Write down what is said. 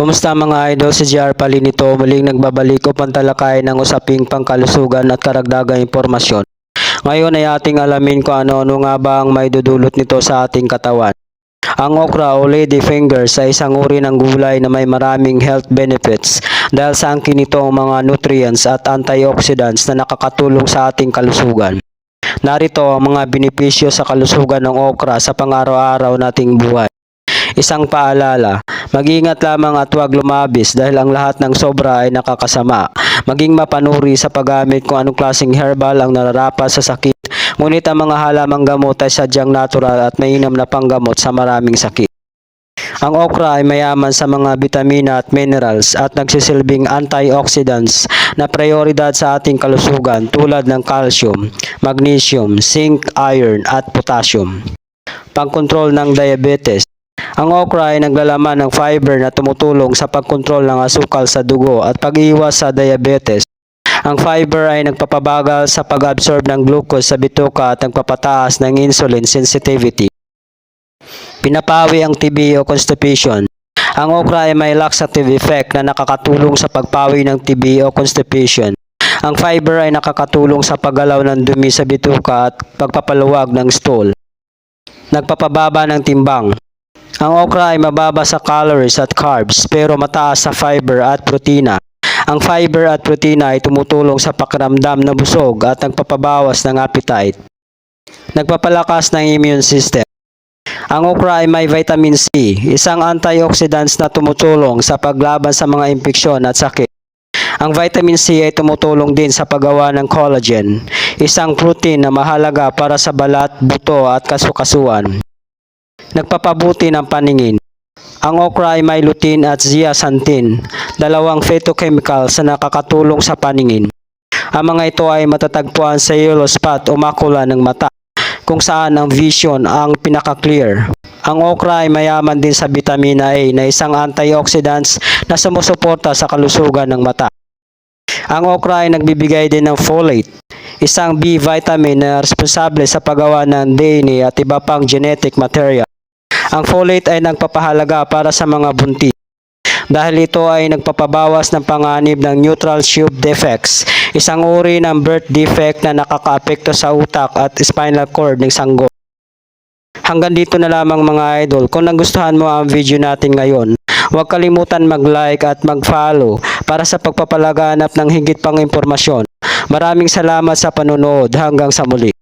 Kumusta mga idol si JR Palinito muling nagbabalik upang talakayin ng usaping pangkalusugan at karagdagang impormasyon. Ngayon ay ating alamin kung ano-ano nga ba ang may dudulot nito sa ating katawan. Ang okra o lady fingers ay isang uri ng gulay na may maraming health benefits dahil sa angkin nito ang mga nutrients at antioxidants na nakakatulong sa ating kalusugan. Narito ang mga benepisyo sa kalusugan ng okra sa pang-araw-araw nating buhay. Isang paalala, mag-ingat lamang at huwag lumabis dahil ang lahat ng sobra ay nakakasama. Maging mapanuri sa paggamit kung anong klaseng herbal ang nararapat sa sakit. Ngunit ang mga halamang gamot ay sadyang natural at mainam na panggamot sa maraming sakit. Ang okra ay mayaman sa mga bitamina at minerals at nagsisilbing antioxidants na prioridad sa ating kalusugan tulad ng calcium, magnesium, zinc, iron at potassium. Pangkontrol ng diabetes ang okra ay naglalaman ng fiber na tumutulong sa pagkontrol ng asukal sa dugo at pag-iwas sa diabetes. Ang fiber ay nagpapabagal sa pag-absorb ng glucose sa bituka at nagpapataas ng insulin sensitivity. Pinapawi ang TB o constipation. Ang okra ay may laxative effect na nakakatulong sa pagpawi ng TB o constipation. Ang fiber ay nakakatulong sa paggalaw ng dumi sa bituka at pagpapaluwag ng stool. Nagpapababa ng timbang. Ang okra ay mababa sa calories at carbs pero mataas sa fiber at protina. Ang fiber at protina ay tumutulong sa pakiramdam na busog at nagpapabawas ng appetite. Nagpapalakas ng immune system. Ang okra ay may vitamin C, isang antioxidants na tumutulong sa paglaban sa mga impeksyon at sakit. Ang vitamin C ay tumutulong din sa paggawa ng collagen, isang protein na mahalaga para sa balat, buto at kasukasuan. Nagpapabuti ng paningin. Ang okra ay may lutein at zeaxanthin, dalawang phytochemicals na nakakatulong sa paningin. Ang mga ito ay matatagpuan sa yellow spot o makula ng mata, kung saan ang vision ang pinaka-clear. Ang okra ay mayaman din sa vitamina A na isang antioxidants na sumusuporta sa kalusugan ng mata. Ang okra ay nagbibigay din ng folate, isang B vitamin na responsable sa paggawa ng DNA at iba pang genetic material. Ang folate ay nagpapahalaga para sa mga buntis dahil ito ay nagpapabawas ng panganib ng neutral tube defects, isang uri ng birth defect na nakakaapekto sa utak at spinal cord ng sanggol. Hanggang dito na lamang mga idol. Kung nagustuhan mo ang video natin ngayon, huwag kalimutan mag-like at mag-follow para sa pagpapalaganap ng higit pang impormasyon. Maraming salamat sa panonood. Hanggang sa muli.